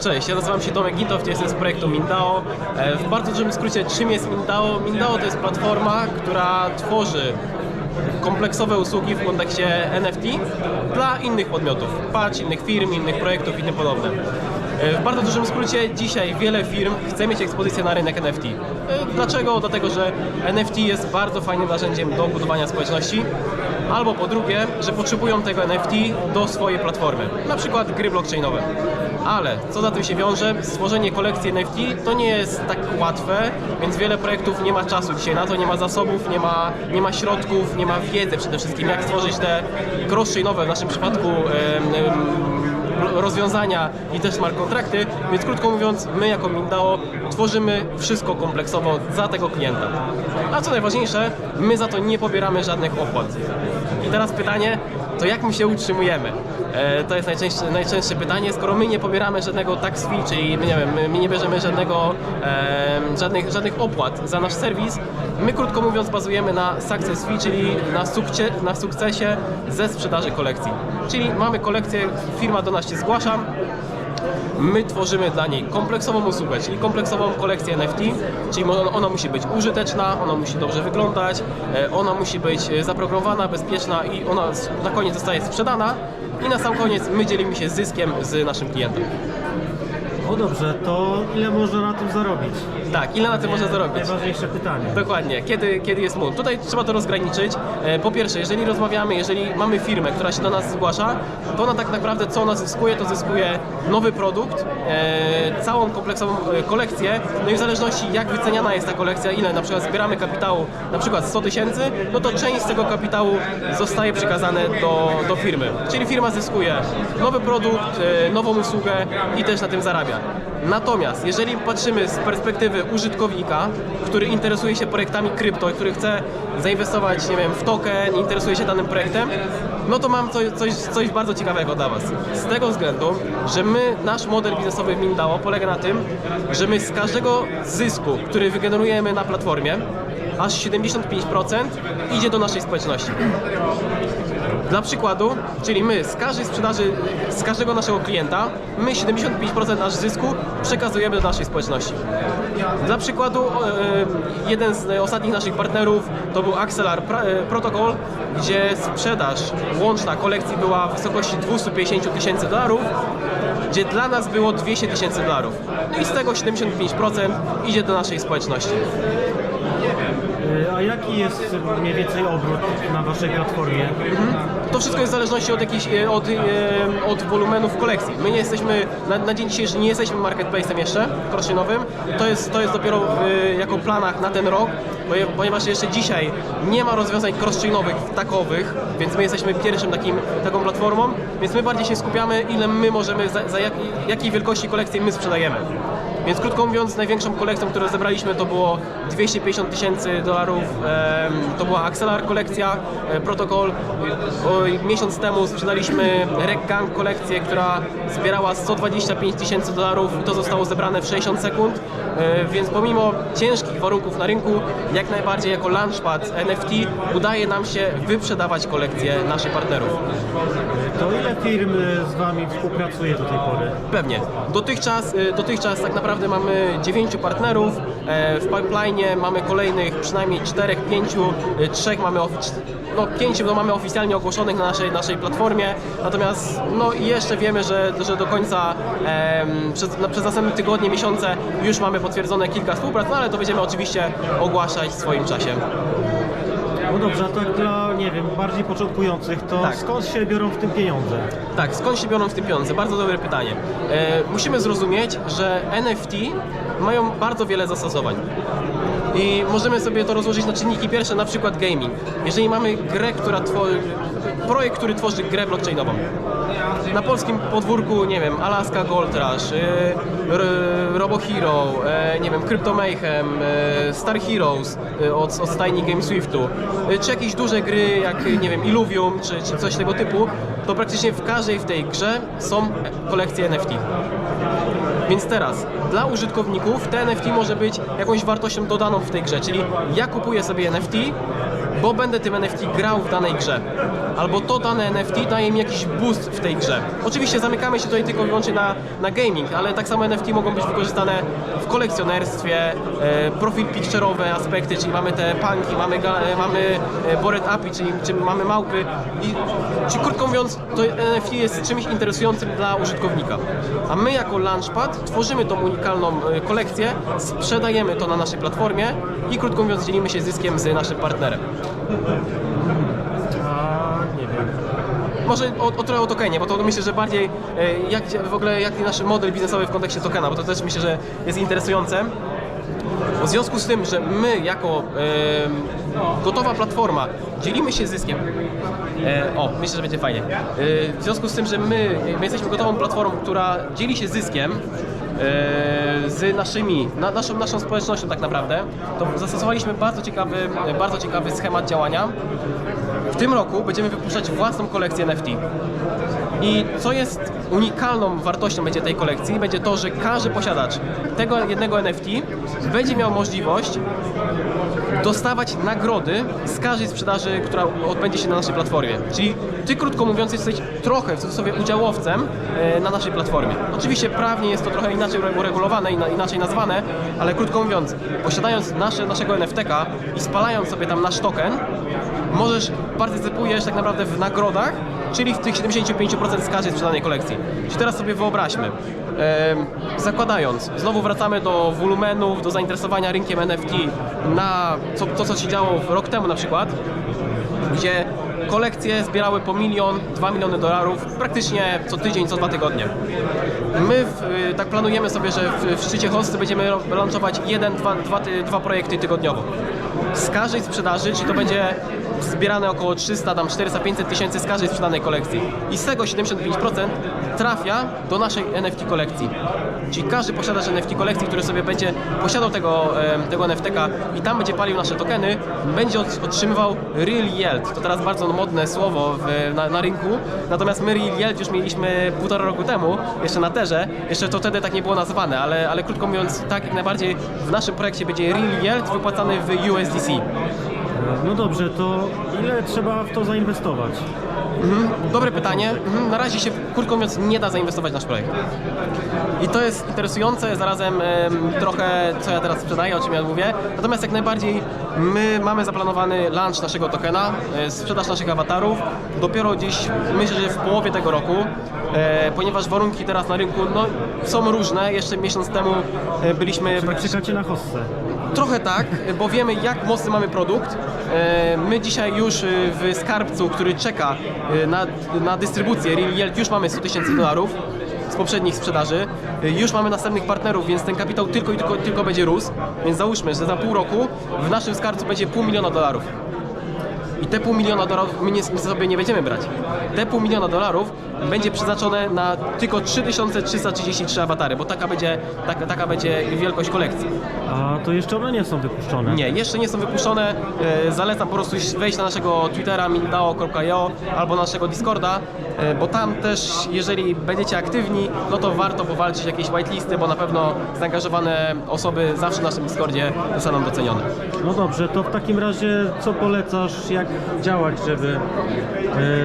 Cześć, ja nazywam się Tomek Gitow, jestem z projektu Mindao. E, W bardzo dużym skrócie, czym jest Mindao? Mindao to jest platforma, która tworzy kompleksowe usługi w kontekście NFT dla innych podmiotów, patrz, innych firm, innych projektów i tym podobne. E, W bardzo dużym skrócie dzisiaj wiele firm chce mieć ekspozycję na rynek NFT. E, Dlaczego? Dlatego, że NFT jest bardzo fajnym narzędziem do budowania społeczności, albo po drugie, że potrzebują tego NFT do swojej platformy, na przykład gry blockchainowe. Ale co za tym się wiąże, stworzenie kolekcji NFT to nie jest tak łatwe, więc wiele projektów nie ma czasu dzisiaj na to, nie ma zasobów, nie ma, nie ma środków, nie ma wiedzy przede wszystkim, jak stworzyć te cross-chainowe w naszym przypadku em, em, rozwiązania i też smart kontrakty, więc krótko mówiąc, my jako Mindao tworzymy wszystko kompleksowo za tego klienta. A co najważniejsze, my za to nie pobieramy żadnych opłat. I teraz pytanie, to jak my się utrzymujemy? E, to jest najczęstsze, najczęstsze pytanie, skoro my nie pobieramy żadnego tax fee, czyli nie, wiem, my, nie bierzemy żadnego, żadnych, żadnych opłat za nasz serwis, my krótko mówiąc bazujemy na success fee, czyli na, sukcie, na sukcesie ze sprzedaży kolekcji. Czyli mamy kolekcję, firma do nas się zgłasza, My tworzymy dla niej kompleksową usługę, czyli kompleksową kolekcję NFT, czyli ona, musi być użyteczna, ona musi dobrze wyglądać, e, ona musi być e, zaprogramowana, bezpieczna i ona na koniec zostaje sprzedana i na sam koniec my dzielimy się zyskiem z naszym klientem. No dobrze, to ile można na tym zarobić? Tak, ile na tym można zarobić? Najważniejsze pytanie. Dokładnie, kiedy, kiedy jest moon. Tutaj trzeba to rozgraniczyć. E, Po pierwsze, jeżeli rozmawiamy, jeżeli mamy firmę, która się do nas zgłasza, to ona tak naprawdę co ona zyskuje, to zyskuje nowy produkt, e, całą kompleksową e, kolekcję, no i w zależności jak wyceniana jest ta kolekcja, ile na przykład zbieramy kapitału, na przykład 100 tysięcy, no to część z tego kapitału zostaje przekazane do, do firmy. Czyli firma zyskuje nowy produkt, e, nową usługę i też na tym zarabia. Natomiast jeżeli patrzymy z perspektywy użytkownika, który interesuje się projektami krypto który chce zainwestować, nie wiem, w token, interesuje się danym projektem, no to mam coś, coś, coś bardzo ciekawego dla Was. Z tego względu, że my, nasz model biznesowy w Mindao polega na tym, że my z każdego zysku, który wygenerujemy na platformie, aż 75% idzie do naszej społeczności. Dla przykładu, czyli my z każdej sprzedaży, z każdego naszego klienta, my 75% nasz zysku przekazujemy do naszej społeczności. Dla przykładu, e, jeden z ostatnich naszych partnerów to był Axelar e, Protocol, gdzie sprzedaż łączna kolekcji była w wysokości 250 tysięcy dolarów, gdzie dla nas było 200 tysięcy dolarów. No i z tego 75% idzie do naszej społeczności. Y, A jaki jest mniej więcej obrót na waszej platformie? To wszystko jest w zależności od jakichś, e, od, e, od wolumenów kolekcji. My nie jesteśmy, na, na dzień dzisiejszy nie jesteśmy marketplace'em jeszcze, crosschainowym. To jest, to jest dopiero w, jako planach na ten rok, ponie- ponieważ jeszcze dzisiaj nie ma rozwiązań crosschainowych takowych, więc my jesteśmy pierwszym takim, taką platformą, więc my bardziej się skupiamy, ile my możemy, za, za jak, jakiej wielkości kolekcji my sprzedajemy. Więc krótko mówiąc, największą kolekcją, którą zebraliśmy, to było 250 tysięcy dolarów. To była Axelar kolekcja, e, protokol. Miesiąc temu sprzedaliśmy Rec Gang kolekcję, która zbierała 125 tysięcy dolarów i to zostało zebrane w 60 sekund. E, Więc pomimo ciężkich warunków na rynku, jak najbardziej jako launchpad NFT udaje nam się wyprzedawać kolekcje naszych partnerów. To ile firm z wami współpracuje do tej pory? Pewnie. Dotychczas, y, dotychczas tak naprawdę mamy 9 partnerów. e, W pipeline mamy kolejnych przynajmniej 4, 5, 3 mamy no 5 no, mamy oficjalnie ogłoszonych na naszej, naszej platformie. Natomiast no i jeszcze wiemy, że, że do końca em, przez, na, przez następne tygodnie, miesiące już mamy potwierdzone kilka współprac, no ale to będziemy oczywiście ogłaszać w swoim czasie. No dobrze, a tak dla, nie wiem, bardziej początkujących, to Tak. skąd się biorą w tym pieniądze? Tak, skąd się biorą w tym pieniądze? Bardzo dobre pytanie. E, musimy zrozumieć, że NFT mają bardzo wiele zastosowań. I możemy sobie to rozłożyć na czynniki pierwsze, na przykład gaming. Jeżeli mamy grę, która tworzy, projekt, który tworzy grę blockchainową. Na polskim podwórku, nie wiem, Alaska Gold Rush, y, Robo Hero, e, nie wiem, Crypto Mayhem, e, Star Heroes od, od stajni Game Swiftu, czy jakieś duże gry jak, nie wiem, Illuvium, czy, czy coś tego typu, to praktycznie w każdej w tej grze są kolekcje NFT. Więc teraz, dla użytkowników te NFT może być jakąś wartością dodaną w tej grze, czyli ja kupuję sobie NFT, bo będę tym NFT grał w danej grze. Albo to dane NFT daje mi jakiś boost w tej grze. Oczywiście zamykamy się tutaj tylko i wyłącznie na, na gaming, ale tak samo NFT mogą być wykorzystane kolekcjonerstwie, e, profil picture'owe aspekty, czyli mamy te punki, mamy, e, mamy e, bored api, czyli, czyli mamy małpy. I, czyli krótko mówiąc, to NFT jest czymś interesującym dla użytkownika. A my jako Launchpad tworzymy tą unikalną kolekcję, sprzedajemy to na naszej platformie i krótko mówiąc dzielimy się zyskiem z naszym partnerem. Może o, o trochę o tokenie, bo to myślę, że bardziej e, jak w ogóle jaki nasz model biznesowy w kontekście tokena, bo to też myślę, że jest interesujące. W związku z tym, że my jako e, gotowa platforma dzielimy się zyskiem. E, o, myślę, że będzie fajnie. E, w związku z tym, że my, my jesteśmy gotową platformą, która dzieli się zyskiem e, z naszymi, na, naszą, naszą społecznością tak naprawdę, to zastosowaliśmy bardzo ciekawy, bardzo ciekawy schemat działania. W tym roku będziemy wypuszczać własną kolekcję NFT. I co jest unikalną wartością będzie tej kolekcji, będzie to, że każdy posiadacz tego jednego NFT będzie miał możliwość dostawać nagrody z każdej sprzedaży, która odbędzie się na naszej platformie. Czyli ty, krótko mówiąc, jesteś trochę w cudzysłowie udziałowcem e, na naszej platformie. Oczywiście prawnie jest to trochę inaczej uregulowane, ina- inaczej nazwane, ale krótko mówiąc, posiadając nasze, naszego NFT-ka i spalając sobie tam nasz token, możesz, partycypujesz tak naprawdę w nagrodach, czyli w tych 75% z każdej sprzedanej kolekcji. Czyli teraz sobie wyobraźmy, zakładając, znowu wracamy do wolumenów, do zainteresowania rynkiem NFT na to, co się działo rok temu na przykład, gdzie kolekcje zbierały po milion, dwa miliony dolarów praktycznie co tydzień, co dwa tygodnie. My w, y, tak planujemy sobie, że w, w szczycie hosty będziemy launchować jeden, dwa, dwa, dwa projekty tygodniowo. Z każdej sprzedaży, czyli to będzie zbierane około 300, tam 400-500 tysięcy z każdej sprzedanej kolekcji. I z tego 75% trafia do naszej NFT kolekcji. Czyli każdy posiadacz NFT kolekcji, który sobie będzie posiadał tego, tego NFT-ka i tam będzie palił nasze tokeny, będzie ot- otrzymywał Real Yield. To teraz bardzo modne słowo w, na, na rynku. Natomiast my Real Yield już mieliśmy półtora roku temu, jeszcze na terze. Jeszcze to wtedy tak nie było nazwane, ale, ale krótko mówiąc, tak jak najbardziej w naszym projekcie będzie Real Yield wypłacany w USDC. No dobrze, to ile trzeba w to zainwestować? Mhm, dobre pytanie. Mhm, na razie się, krótko mówiąc, nie da zainwestować w nasz projekt. I to jest interesujące, zarazem em, trochę, co ja teraz sprzedaję, o czym ja mówię. Natomiast jak najbardziej my mamy zaplanowany launch naszego tokena, e, sprzedaż naszych awatarów dopiero gdzieś, myślę, że w połowie tego roku, ponieważ warunki teraz na rynku no, są różne. Jeszcze miesiąc temu e, byliśmy praktycznie... Czekacie na hossę. Trochę tak, bo wiemy jak mocny mamy produkt. E, My dzisiaj już e, w skarbcu, który czeka e, na, na dystrybucję Real już mamy 100 tysięcy dolarów z poprzednich sprzedaży. E, Już mamy następnych partnerów, więc ten kapitał tylko i tylko, tylko będzie rósł. Więc załóżmy, że za pół roku w naszym skarbcu będzie pół miliona dolarów. I te pół miliona dolarów my, nie, my sobie nie będziemy brać. Te pół miliona dolarów będzie przeznaczone na tylko 3333 awatary, bo taka będzie, taka, taka będzie wielkość kolekcji. A to jeszcze one nie są wypuszczone. Nie, jeszcze nie są wypuszczone. E, Zalecam po prostu wejść na naszego Twittera mindao.io albo naszego Discorda, bo tam też, jeżeli będziecie aktywni, no to warto powalczyć jakieś whitelisty, bo na pewno zaangażowane osoby zawsze w naszym Discordzie zostaną docenione. No dobrze, to w takim razie co polecasz, jak działać, żeby,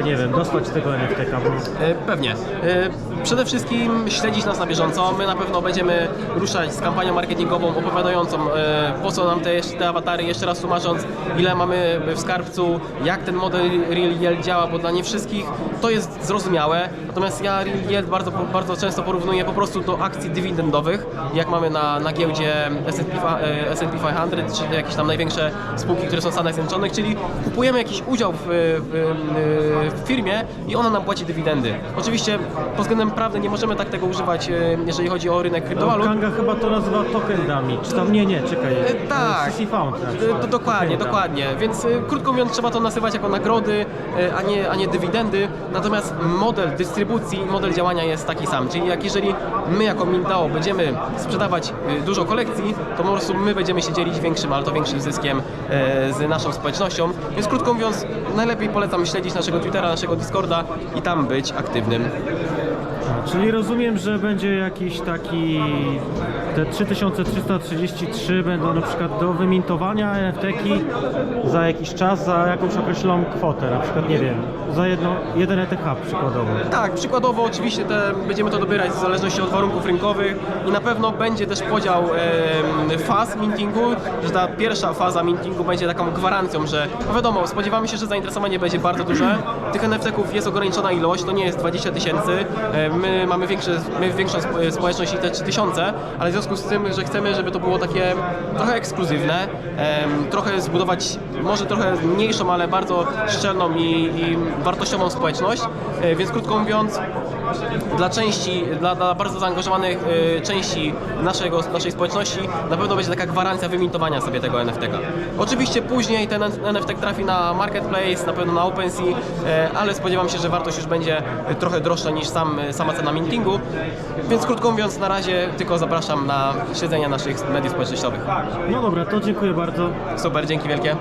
e, nie wiem, dostać tego NFT-ka? Bo E, Pewnie. E, Przede wszystkim śledzić nas na bieżąco. My na pewno będziemy ruszać z kampanią marketingową opowiadającą e, po co nam te, te awatary, jeszcze raz tłumacząc ile mamy w skarbcu, jak ten model Real Yield działa, bo dla nie wszystkich to jest zrozumiałe. Natomiast ja Real Yield bardzo, bardzo często porównuję po prostu do akcji dywidendowych, jak mamy na, na giełdzie S&P, fa- e, S&P 500, czy jakieś tam największe spółki, które są w Stanach Zjednoczonych, czyli kupujemy jakiś udział w, w, w firmie i ona nam płaci dywidendy. Oczywiście pod względem prawny nie możemy tak tego używać, e, jeżeli chodzi o rynek kryptowalut. Kanga chyba to nazywa token dummy, czy tam, nie, nie, czekaj. E, tak. CC Found na E. To dokładnie, dokładnie. Więc krótko mówiąc trzeba to nazywać jako nagrody, a nie, a nie dywidendy. Natomiast model dystrybucji, model działania jest taki sam. Czyli jak jeżeli my jako Mindao będziemy sprzedawać dużo kolekcji, to po prostu my będziemy się dzielić większym, ale to większym zyskiem z naszą społecznością. Więc krótko mówiąc, najlepiej polecam śledzić naszego Twittera, naszego Discorda i tam być aktywnym. Czyli rozumiem, że będzie jakiś taki. Te 3333 będą na przykład do wymintowania NFT-ki za jakiś czas, za jakąś określoną kwotę, na przykład nie wiem, za jedno, jeden ETH przykładowo. Tak, przykładowo oczywiście te, będziemy to dobierać w zależności od warunków rynkowych i na pewno będzie też podział em, faz mintingu, że ta pierwsza faza mintingu będzie taką gwarancją, że no wiadomo, spodziewamy się, że zainteresowanie będzie bardzo duże. Tych NFT-ków jest ograniczona ilość, to nie jest 20 tysięcy, e, my mamy większe, my większą spo- społeczność i te 3000, ale w związku z tym, że chcemy, żeby to było takie trochę ekskluzywne, trochę zbudować może trochę mniejszą, ale bardzo szczelną i, i wartościową społeczność, e, więc krótko mówiąc, dla części, dla, dla bardzo zaangażowanych y, części naszego, naszej społeczności na pewno będzie taka gwarancja wymintowania sobie tego NFT-ka. Oczywiście później ten NFT trafi na marketplace, na pewno na OpenSea, y, ale spodziewam się, że wartość już będzie trochę droższa niż sam, sama cena mintingu, więc krótko mówiąc na razie tylko zapraszam na śledzenie naszych mediów społecznościowych. No dobra, to dziękuję bardzo. Super, dzięki wielkie.